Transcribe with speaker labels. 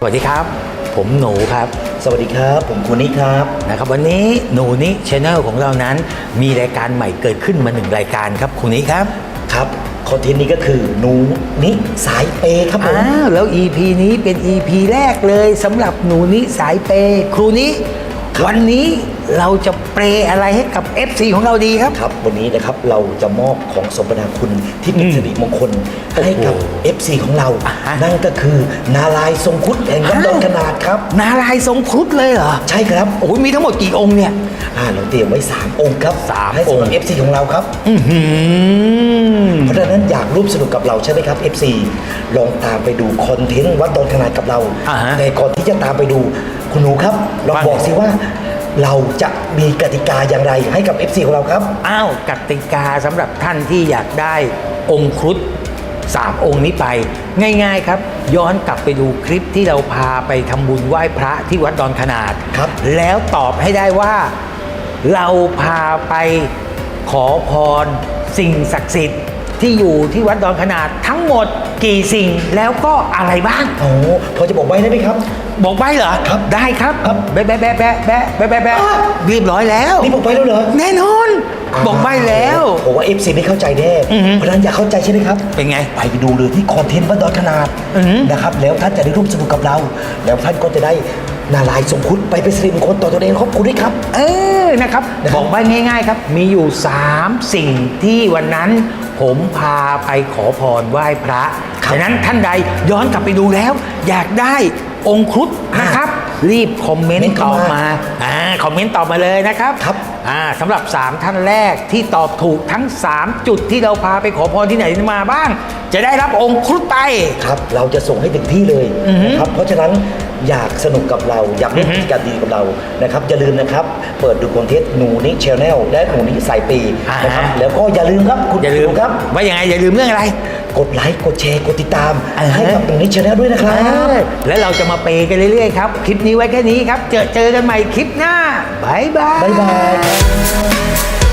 Speaker 1: สวัสดีครับ ผมหนูครับ
Speaker 2: สวัสดีครับ ผมคุณนิครับ
Speaker 1: นะครับวันนี้หนูนิชแนลของเรานั้น มีรายการใหม่เกิดขึ้นมาหนึ่งรายการครับคุณนิครับ
Speaker 2: ครับคอนเทนต์นี้ก็คือหนูนิสายเปย์ครับผม
Speaker 1: อ้าวแล้ว EP นี้เป็น EP แรกเลยสำหรับหนูนิสายเปย์ครูนิ วันนี้เราจะเปย์อะไรให้กับ FC ของเราดีครับ
Speaker 2: ครับ วันนี้นะครับเราจะมอบของสมนาคุณที่เป็น
Speaker 1: อืม
Speaker 2: สิริมงคลให้กับ
Speaker 1: โอ้โห
Speaker 2: FC ของเรา
Speaker 1: อ่าฮะ
Speaker 2: นั่นก็คือ นาลายณ์ทรงคุดแห่งวัดดอนขนาดครับ
Speaker 1: นารายณ์ทรงครุฑเลยเหรอ
Speaker 2: ใช่ครับ
Speaker 1: โอ้ยมีทั้งหมดกี่องค์เนี่ย
Speaker 2: อ่าเราเตรียมไว้ 3 องค์ครับ
Speaker 1: สาม
Speaker 2: ให้สำหรับ
Speaker 1: องค์
Speaker 2: FC ของเราครับ
Speaker 1: อื้อหือ
Speaker 2: เพราะฉะนั้นอยากร่วมสนุกกับเราใช่ไหมครับ FC ลองตามไปดูคอนเทนต์วัดดอนขนาดกับเรา
Speaker 1: อ่าฮะ
Speaker 2: แต่ก่อนที่จะตามไปดู คุณหนูครับลอง
Speaker 1: ว่าไง
Speaker 2: บอกสิว่า เราจะมีกติกาอย่างไรให้กับ FC ของเราครับ
Speaker 1: อ้าวกติกาสำหรับท่านที่อยากได้องค์ครุฑสามองค์นี้ไป ง่ายๆครับ ย้อนกลับไปดูคลิปที่เราพาไปทำบุญไหว้พระที่วัดดอนขนาด
Speaker 2: ครับ
Speaker 1: แล้วตอบให้ได้ว่า เราพาไปขอพรสิ่งศักดิ์สิทธิ์ ที่อยู่ที่วัดดอนขนาดทั้งหมดกี่สิ่งแล้วก็อะไรบ้าง
Speaker 2: โอ้พอจะบอกไว้ได้ไหมครับ
Speaker 1: บอกใบเหรอ
Speaker 2: ครับ
Speaker 1: ได้ครับ
Speaker 2: ครับ
Speaker 1: แบะแบะแบะแบะแบะแบะแบะแบะ
Speaker 2: อ้าว
Speaker 1: เรียบร้อยแล้ว
Speaker 2: นี่บอกไปแล้วเหรอ
Speaker 1: แน่นอน บอกใบแล้ว
Speaker 2: ผมว่า FC ไม่เข้าใจแน่
Speaker 1: อือฮึ
Speaker 2: เพราะฉะนั้นอยากเข้าใจใช่ไหมครับ
Speaker 1: เป็นไง
Speaker 2: ไปดูเลยที่คอนเทนต์วัดดอนขนาด
Speaker 1: อือฮึ
Speaker 2: นะครับแล้วท่านจะได้ร่วมสนุกกับเรา แล้วท่านก็จะได้ นาลายณ์ทรงคุดไปเป็นสิริมงคลต่อตัวเองครอบครัวด้วยครับ
Speaker 1: เออนะครับ
Speaker 2: นะครับ
Speaker 1: บอกใบง่าย ๆ ครับ มีอยู่ 3 สิ่งที่วันนั้น ผมพาไปขอพรไหว้พระฉะนั้นท่านใดย้อนกลับไปดูแล้ว อยากได้องค์ครุฑนะครับ รีบคอมเมนต์ตอบมาอ่าคอมเมนต์ตอบมาเลยนะครับ
Speaker 2: ครับ
Speaker 1: อ่าสำหรับ 3 ท่านแรกที่ตอบถูกทั้ง 3 จุดที่เราพาไปขอพรที่ไหนมาบ้าง จะได้รับองค์ครุฑไป
Speaker 2: ครับเราจะส่งให้ถึงที่เลย
Speaker 1: อือฮึ
Speaker 2: นะครับเพราะฉะนั้นอยากสนุกกับเราอยากเล่น
Speaker 1: อือฮึ
Speaker 2: กิจกรรมดีกับเรานะครับอย่าลืมนะครับ เปิดดูคอนเทนต์หนูนิชแนลและหนูนิสายปี
Speaker 1: อ่าฮะ
Speaker 2: นะครับแล้วก็อย่าลืมครับคุณ
Speaker 1: อย่าลืม
Speaker 2: ครับ
Speaker 1: ว่ายังไงอย่าลืมเรื่องอะไร
Speaker 2: กดไลค์กดแชร์กดติดตาม
Speaker 1: อ่าฮะ
Speaker 2: ให้กับหนูนิชแนลด้วยนะครับ
Speaker 1: แล้วเราจะมาเปย์กันเรื่อยๆครับ คลิปนี้ไว้แค่นี้ครับ เจอเจอกันใหม่คลิปหน้าบายบาย
Speaker 2: บ๊ายบาย